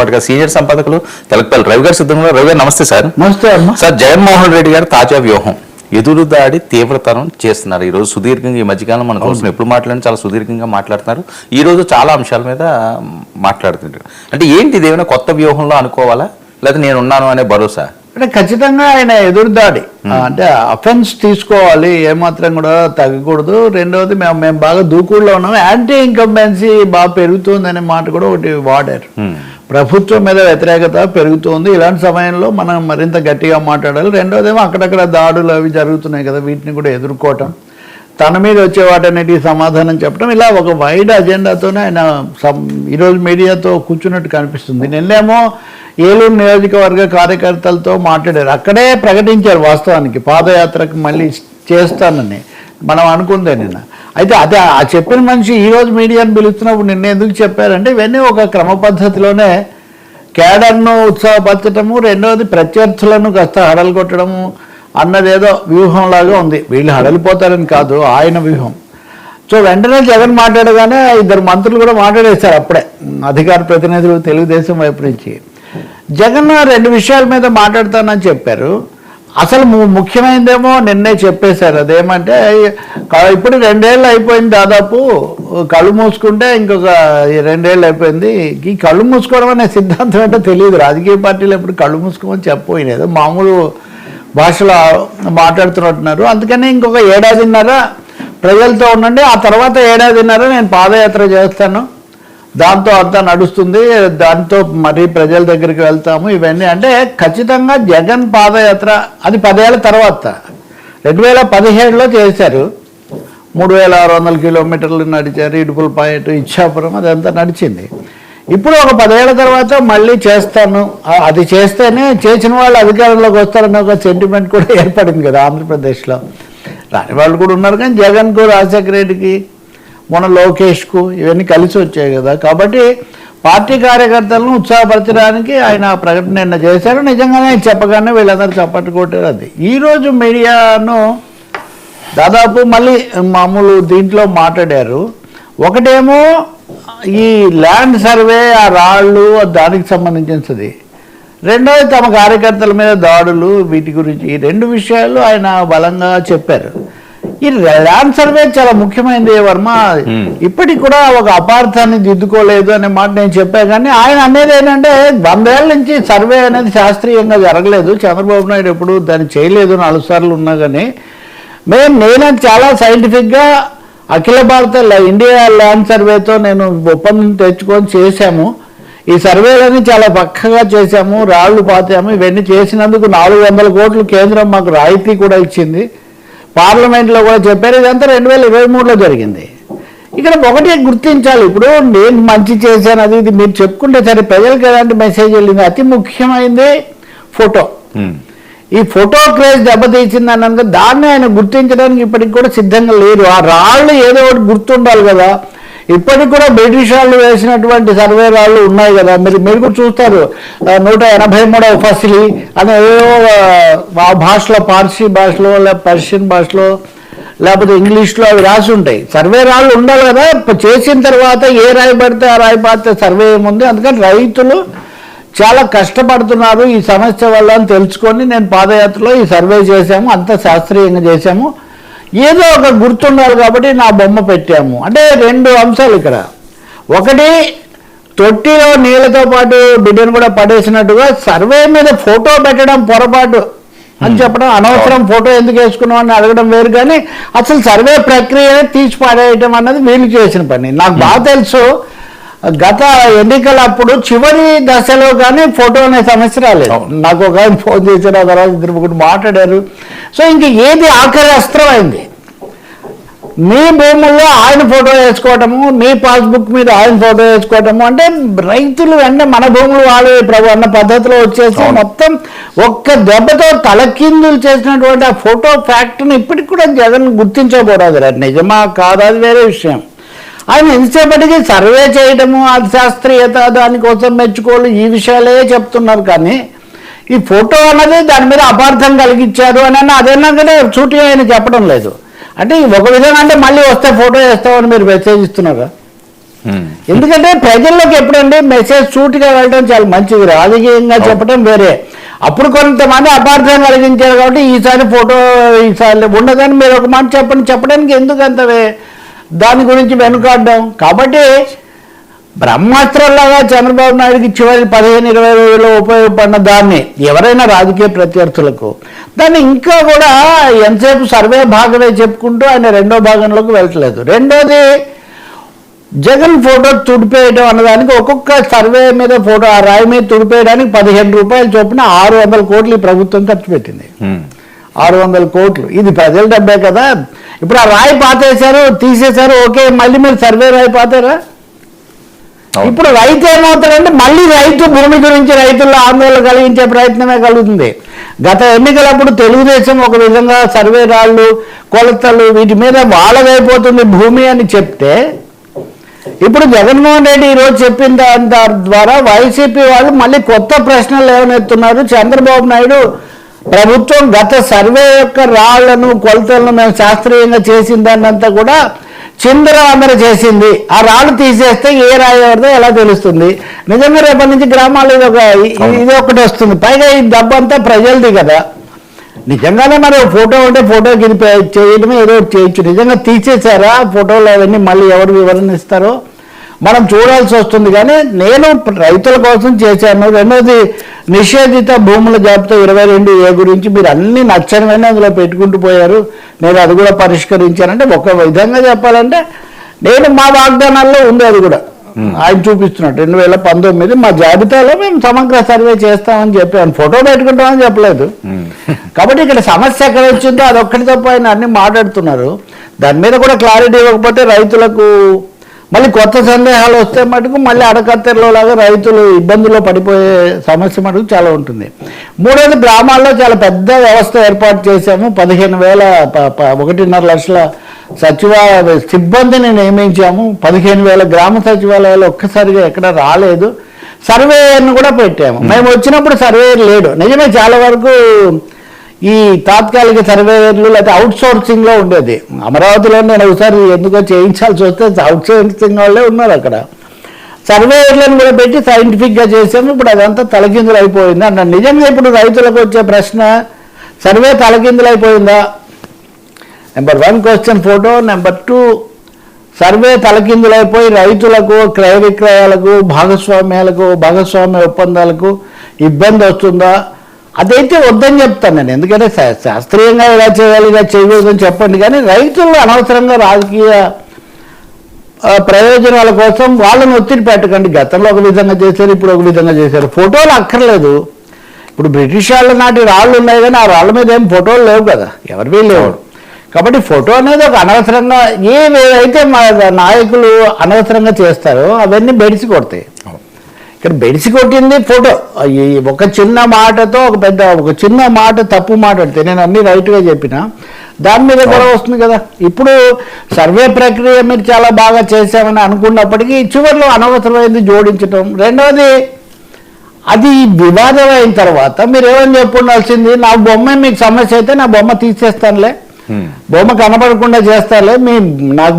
పాటుగా సీనియర్ సంపాదకులు తెలకపల్లి రవి గారు సిద్ధంగా రవి గారు నమస్తే సార్. నమస్తే సార్ జగన్మోహన్ రెడ్డి గారు తాజా వ్యూహం. ఎదురు దాడి తీవ్రతరం చేస్తున్నారు. ఈ రోజు సుదీర్ఘంగా ఈ మధ్యకాలం మనం చూస్తున్నాం ఎప్పుడు మాట్లాడినా చాలా సుదీర్ఘంగా మాట్లాడుతున్నారు. ఈ రోజు చాలా అంశాల మీద మాట్లాడుతున్నారు. అంటే ఏంటి ఇది? ఏమైనా కొత్త వ్యూహంలో అనుకోవాలా? లేదా నేను ఉన్నాను అనే భరోసా? అంటే ఖచ్చితంగా ఆయన ఎదురుదాడి అంటే అఫెన్స్ తీసుకోవాలి ఏమాత్రం కూడా తగ్గకూడదు. రెండవది మేము మేము బాగా దూకుడులో ఉన్నాం. యాంటీ ఇన్కంబెన్సీ బాగా పెరుగుతుంది అనే మాట కూడా ఒకటి వాడారు. ప్రభుత్వం మీద వ్యతిరేకత పెరుగుతుంది. ఇలాంటి సమయంలో మనం మరింత గట్టిగా మాట్లాడాలి. రెండోదేమో అక్కడక్కడ దాడులు అవి జరుగుతున్నాయి కదా వీటిని కూడా ఎదుర్కోవటం. తన మీద వచ్చే వాటన్నిటికీ సమాధానం చెప్పడం ఇలా ఒక వైడ్ అజెండాతోనే ఆయన ఈరోజు మీడియాతో కూర్చున్నట్టు కనిపిస్తుంది. నిన్నేమో ఏలూరు నియోజకవర్గ కార్యకర్తలతో మాట్లాడారు. అక్కడే ప్రకటించారు వాస్తవానికి. పాదయాత్రకు మళ్ళీ చేస్తానని. మనం అనుకుందే నిన్న. అయితే అదే ఆ చెప్పిన మనిషి ఈరోజు మీడియాను పిలుస్తున్నప్పుడు నిన్న ఎందుకు చెప్పారంటే ఇవన్నీ ఒక క్రమ పద్ధతిలోనే కేడర్ను ఉత్సాహపరచడము రెండవది ప్రత్యర్థులను కాస్త హడలు కొట్టడము అన్నదేదో వ్యూహంలాగా ఉంది. వీళ్ళు హడలిపోతారని కాదు ఆయన వ్యూహం. సో వెంటనే జగన్ మాట్లాడగానే ఇద్దరు మంత్రులు కూడా మాట్లాడేశారు అప్పుడే. అధికార ప్రతినిధులు తెలుగుదేశం వైపు నుంచి. జగన్ రెండు విషయాల మీద మాట్లాడతానని చెప్పారు. అసలు ము- ముఖ్యమైనదేమో నిన్నే చెప్పేశారు. అదేమంటే ఇప్పుడు రెండేళ్ళు అయిపోయింది దాదాపు. కళ్ళు మూసుకుంటే ఇంకొక రెండేళ్ళు అయిపోయింది. ఈ కళ్ళు మూసుకోవడం అనే సిద్ధాంతం ఏంటో తెలియదు. రాజకీయ పార్టీలు ఎప్పుడు కళ్ళు మూసుకోమని చెప్పబోయినాయి. మామూలు భాషలో మాట్లాడుతున్నట్టున్నారు. అందుకని ఇంకొక ఏడాదిన్నర ప్రజలతో ఉండండి. ఆ తర్వాత ఏడాదిన్నర నేను పాదయాత్ర చేస్తాను. దాంతో అంతా నడుస్తుంది. దాంతో మరి ప్రజల దగ్గరికి వెళ్తాము ఇవన్నీ. అంటే ఖచ్చితంగా జగన్ పాదయాత్ర అది పదేళ్ళ తర్వాత. రెండు వేల పదిహేడులో చేశారు. మూడు వేల ఆరు వందల కిలోమీటర్లు నడిచారు. ఇడుపులపాయట ఇచ్చాపురం అదంతా నడిచింది. ఇప్పుడు ఒక పదేళ్ళ తర్వాత మళ్ళీ చేస్తాను. అది చేస్తేనే చేసిన వాళ్ళు అధికారంలోకి వస్తారన్న ఒక సెంటిమెంట్ కూడా ఏర్పడింది కదా ఆంధ్రప్రదేశ్లో. రాని వాళ్ళు కూడా ఉన్నారు కానీ జగన్కు రాజశేఖర రెడ్డికి మొన్న లోకేష్కు ఇవన్నీ కలిసి వచ్చాయి కదా. కాబట్టి పార్టీ కార్యకర్తలను ఉత్సాహపరచడానికి ఆయన ప్రకటన నిన్న చేశారు. నిజంగానే చెప్పగానే వీళ్ళందరూ చప్పట్లు కొట్టారు అది. ఈరోజు మీడియాను దాదాపు మళ్ళీ మామూలు దీంట్లో మాట్లాడారు. ఒకటేమో ఈ ల్యాండ్ సర్వే ఆ రాళ్ళు దానికి సంబంధించినది. రెండోది తమ కార్యకర్తల మీద దాడులు వీటి గురించి ఈ రెండు విషయాలు ఆయన బలంగా చెప్పారు. ఈ ల్యాండ్ సర్వే చాలా ముఖ్యమైనది వర్మ? ఇప్పటికి కూడా ఒక అపార్థాన్ని దిద్దుకోలేదు అనే మాట నేను చెప్పా కానీ ఆయన అనేది ఏంటంటే వందేళ్ళ నుంచి సర్వే అనేది శాస్త్రీయంగా జరగలేదు. చంద్రబాబు నాయుడు ఎప్పుడు దాన్ని చేయలేదు నాలుగు సార్లు ఉన్నా కానీ మేము నేను చాలా సైంటిఫిక్గా అఖిల భారత ఇండియా ల్యాండ్ సర్వేతో నేను ఒప్పందం తెచ్చుకొని చేశాము. ఈ సర్వేలన్నీ చాలా పక్కగా చేశాము రాళ్ళు పాతాము ఇవన్నీ చేసినందుకు నాలుగు వందల కోట్లు కేంద్రం మాకు రాయితీ కూడా ఇచ్చింది. పార్లమెంట్లో కూడా చెప్పారు. ఇదంతా రెండు వేల ఇరవై మూడులో జరిగింది. ఇక్కడ ఒకటి గుర్తించాలి. ఇప్పుడు నేను మంచి చేశాను అది ఇది మీరు చెప్పుకుంటే సరే ప్రజలకు ఎలాంటి మెసేజ్ వెళ్ళింది? అతి ముఖ్యమైనది ఫోటో. ఈ ఫోటో క్రేజ్ దెబ్బతీసింది అన్నాక దాన్ని ఆయన గుర్తించడానికి ఇప్పటికి కూడా సిద్ధంగా లేరు. ఆ రాళ్ళు ఏదో ఒకటి గుర్తుండాలి కదా. ఇప్పటికి కూడా బ్రిటిష్ వాళ్ళు వేసినటువంటి సర్వే రాళ్ళు ఉన్నాయి కదా. మీరు మీరు కూడా చూస్తారు నూట ఎనభై మూడవ ఫసిలి అని ఏదో ఆ, భాషలో పార్సీ భాషలో లేకపోతే పర్షియన్ భాషలో లేకపోతే ఇంగ్లీష్లో అవి రాసి ఉంటాయి. సర్వే రాళ్ళు ఉండాలి కదా. చేసిన తర్వాత ఏ రాయి పడితే ఆ రాయి పడితే సర్వే ఏముంది? అందుకని రైతులు చాలా కష్టపడుతున్నారు ఈ సమస్య వల్ల అని తెలుసుకొని నేను పాదయాత్రలో ఈ సర్వే చేశాము అంత శాస్త్రీయంగా చేశాము. ఏదో ఒక గుర్తుండాలి కాబట్టి నా బొమ్మ పెట్టాము. అంటే రెండు అంశాలు ఇక్కడ. ఒకటి తొట్టిలో నీళ్ళతో పాటు బిడ్డను కూడా పడేసినట్టుగా సర్వే మీద ఫోటో పెట్టడం పొరపాటు అని చెప్పడం అనవసరం ఫోటో ఎందుకు వేసుకున్నాం అని అడగడం వేరు కానీ అసలు సర్వే ప్రక్రియ తీసి పడేయటం అన్నది వీళ్ళు చేసిన పని. నాకు బాగా తెలుసు గత ఎన్నికల అప్పుడు చివరి దశలో కానీ ఫోటో అనే సమస్య రాలేదు. నాకు ఒక ఆయన ఫోన్ ఆ తర్వాత ఇద్దరు ముగ్గురు మాట్లాడారు. సో ఇంక ఏది ఆఖరి అస్త్రం అయింది మీ భూముల్లో ఆయన ఫోటో వేసుకోవటము మీ పాస్బుక్ మీద ఆయన ఫోటో వేసుకోవటము అంటే రైతులు అంటే మన భూములు వాళ్ళే ప్రభు అన్న పద్ధతిలో వచ్చేసి. మొత్తం ఒక్క దెబ్బతో తలకిందులు చేసినటువంటి ఆ ఫోటో ఫ్యాక్ట్ని ఇప్పటికి కూడా జగన్ గుర్తించకూడదు రా. నిజమా కాదా అది వేరే విషయం ఆయన ఎంతసేపటికి సర్వే చేయటము అది శాస్త్రీయత దానికోసం మెచ్చుకోలు ఈ విషయాలే చెప్తున్నారు కానీ ఈ ఫోటో అన్నది దాని మీద అపార్థం కలిగించారు అని అన్న అదేనా కానీ సూటిగా ఆయన చెప్పడం లేదు. అంటే ఒక విధంగా అంటే మళ్ళీ వస్తే ఫోటో వేస్తామని మీరు మెసేజ్ ఇస్తున్నారా. ఎందుకంటే ప్రజల్లోకి ఎప్పుడండి మెసేజ్ సూటిగా వెళ్ళడం చాలా మంచిది. రాజకీయంగా చెప్పడం వేరే. అప్పుడు కొంతమంది అపార్థం కలిగించారు కాబట్టి ఈసారి ఫోటో ఈసారి ఉండదని మీరు ఒక మాట చెప్పండి. చెప్పడానికి ఎందుకు అంత దాని గురించి వెనుకాడడం. కాబట్టి బ్రహ్మాస్త్రంలాగా చంద్రబాబు నాయుడుకి చివరి పదిహేను ఇరవై రోజుల్లో ఉపయోగపడిన దాన్ని ఎవరైనా రాజకీయ ప్రత్యర్థులకు దాన్ని ఇంకా కూడా ఎంతసేపు సర్వే భాగమే చెప్పుకుంటూ ఆయన రెండో భాగంలోకి వెళ్ళట్లేదు రెండోది జగన్ ఫోటో తుడిపేయడం అన్నదానికి ఒక్కొక్క సర్వే మీద ఫోటో ఆ రాయి మీద తుడిపేయడానికి పదిహేను రూపాయలు చొప్పున ఆరు వందల కోట్లు ఈ ప్రభుత్వం ఖర్చు పెట్టింది. ఆరు వందల కోట్లు ఇది ప్రజల డబ్బే కదా ఇప్పుడు ఆ రాయి పాతేశారు తీసేశారు ఓకే మళ్ళీ మీరు సర్వే రాయి పాతారా. ఇప్పుడు రైతు ఏమవుతాడంటే మళ్ళీ రైతు భూమి గురించి రైతుల్లో ఆందోళన కలిగించే ప్రయత్నమే కలుగుతుంది. గత ఎన్నికలప్పుడు తెలుగుదేశం ఒక విధంగా సర్వే రాళ్ళు కొలతలు వీటి మీద వాళ్ళదైపోతుంది భూమి అని చెప్తే ఇప్పుడు జగన్మోహన్ రెడ్డి ఈరోజు చెప్పిన దాని దాని ద్వారా వైసీపీ వాళ్ళు మళ్ళీ కొత్త ప్రశ్నలు ఏమనెత్తున్నారు చంద్రబాబు నాయుడు ప్రభుత్వం గత సర్వే యొక్క రాళ్ళను కొలతలను మేము శాస్త్రీయంగా చేసిన దాన్నంతా కూడా చిందరవందర చేసింది. ఆ రాళ్ళు తీసేస్తే ఏ రాయి ఎవరిదో ఎలా తెలుస్తుంది? నిజంగా రేపటి నుంచి గ్రామాల్లో ఇది ఒక ఇది ఒకటి వస్తుంది. పైగా ఈ డబ్బంతా ప్రజలది కదా. నిజంగానే మరి ఫోటో ఉంటే ఫోటోకి ఇది చేయడమే ఏదో చేయొచ్చు. నిజంగా తీసేశారా? ఫోటోలు అవన్నీ మళ్ళీ ఎవరు వివరణ ఇస్తారో? మనం చూడాల్సి వస్తుంది. కానీ నేను రైతుల కోసం చేశాను రెండోది నిషేధిత భూముల జాబితా ఇరవై రెండు ఏ గురించి మీరు అన్ని నచ్చనివన్నీ అందులో పెట్టుకుంటూ పోయారు. నేను అది కూడా పరిష్కరించానంటే ఒక విధంగా చెప్పాలంటే నేను మా వాగ్దానాల్లో ఉంది అది కూడా. ఆయన చూపిస్తున్నాడు రెండు వేల పంతొమ్మిది మా జాబితాలో మేము సమగ్ర సర్వే చేస్తామని చెప్పాను. ఫోటో పెట్టుకుంటామని చెప్పలేదు. కాబట్టి ఇక్కడ సమస్య ఎక్కడ వచ్చిందో అది ఒక్కటి తప్ప ఆయన అన్ని మాట్లాడుతున్నారు. దాని మీద కూడా క్లారిటీ ఇవ్వకపోతే రైతులకు మళ్ళీ కొత్త సందేహాలు వస్తే మటుకు మళ్ళీ అడకత్తెరలో లాగా రైతులు ఇబ్బందుల్లో పడిపోయే సమస్య మటుకు చాలా ఉంటుంది. మూడోది గ్రామాల్లో చాలా పెద్ద వ్యవస్థ ఏర్పాటు చేశాము. పదిహేను వేల ప- ఒకటిన్నర లక్షల సచివాలయ సిబ్బందిని నియమించాము. పదిహేను వేల గ్రామ సచివాలయాలు ఒక్కసారిగా ఎక్కడ రాలేదు. సర్వేయర్ని కూడా పెట్టాము. మేము వచ్చినప్పుడు సర్వేయర్ లేడు. నిజమే చాలా వరకు ఈ తాత్కాలిక సర్వేయర్లు లేకపోతే అవుట్సోర్సింగ్లో ఉండేది. అమరావతిలో నేను ఒకసారి ఎందుకో చేయించాల్సి వస్తే అవుట్ సోర్సింగ్ వాళ్ళే ఉన్నారు అక్కడ. సర్వేయర్లను కూడా పెట్టి సైంటిఫిక్గా చేసాము ఇప్పుడు అదంతా తలకిందులు అయిపోయింది. అన్న నిజంగా ఇప్పుడు రైతులకు వచ్చే ప్రశ్న సర్వే తలకిందులు అయిపోయిందా? Number one question photo number two survey తలకిందులైపోయి రైతులకు క్రయ విక్రయాలకు భాగస్వామ్యాలకు భాగస్వామ్య ఒప్పందాలకు ఇబ్బంది వస్తుందా? అదైతే వద్దని చెప్తాను నేను. ఎందుకంటే శా- శాస్త్రీయంగా ఇలా చేయాలి ఇలా చేయకూడదని చెప్పండి. కానీ రైతులు అనవసరంగా రాజకీయ ప్రయోజనాల కోసం వాళ్ళని ఒత్తిడి పెట్టకండి. గతంలో ఒక విధంగా చేశారు ఇప్పుడు ఒక విధంగా చేశారు. ఫోటోలు అక్కర్లేదు. ఇప్పుడు బ్రిటిష్ వాళ్ళ నాటి రాళ్ళు ఉన్నాయి కానీ ఆ రాళ్ళ మీద ఏం ఫోటోలు లేవు కదా. ఎవరివి లేవు. కాబట్టి ఫోటో అనేది ఒక అనవసరంగా ఏవైతే మా నాయకులు అనవసరంగా చేస్తారో అవన్నీ బెడిసి కొడతాయి. ఇక్కడ బెడిసి కొట్టింది ఫోటో. ఈ ఒక చిన్న మాటతో ఒక పెద్ద ఒక చిన్న మాట తప్పు మాట్లాడితే నేను అన్ని రైట్గా చెప్పిన. దాని మీద గొడవ వస్తుంది కదా. ఇప్పుడు సర్వే ప్రక్రియ మీరు చాలా బాగా చేశామని అనుకున్నప్పటికీ చివరిలో అనవసరమైంది జోడించటం. రెండవది అది వివాదం అయిన తర్వాత మీరు ఏమని చెప్పుండాల్సింది? నా బొమ్మ మీకు సమస్య అయితే నా బొమ్మ తీసేస్తానులే. బొమ్మ కనపడకుండా చేస్తాలే మీ నాకు